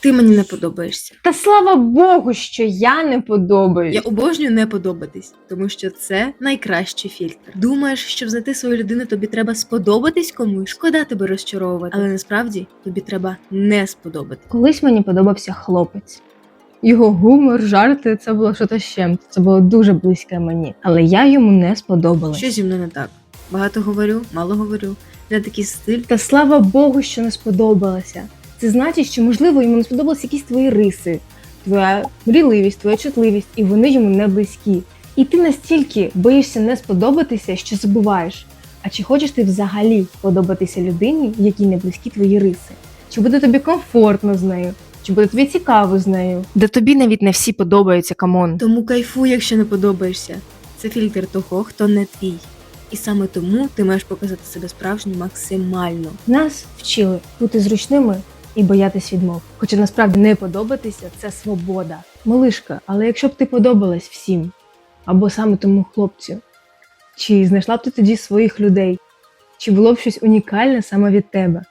Ти мені не подобаєшся. Та слава Богу, що я не подобаюсь. Я обожнюю не подобатись, тому що це найкращий фільтр. Думаєш, щоб знайти свою людину, тобі треба сподобатись комусь. Шкода тебе розчаровувати, але насправді тобі треба не сподобати. Колись мені подобався хлопець. Його гумор, жарти це було щось чим. Це було дуже близьке мені. Але я йому не сподобалась. Що зі мною не так? Багато говорю, мало говорю. Не такий стиль. Та слава Богу, що не сподобалася. Це значить, що можливо йому не сподобалися якісь твої риси, твоя мрійливість, твоя чутливість, і вони йому не близькі. І ти настільки боїшся не сподобатися, що забуваєш. А чи хочеш ти взагалі подобатися людині, якій не близькі твої риси? Чи буде тобі комфортно з нею? Чи буде тобі цікаво з нею? Де тобі навіть не всі подобаються, камон. Тому кайфуй, якщо не подобаєшся. Це фільтр того, хто не твій. І саме тому ти маєш показати себе справжнім максимально. Нас вчили бути зручними і боятись відмов. Хоча насправді не подобатися це свобода. Малишка, але якщо б ти подобалась всім, або саме тому хлопцю, чи знайшла б ти тоді своїх людей, чи було б щось унікальне саме від тебе?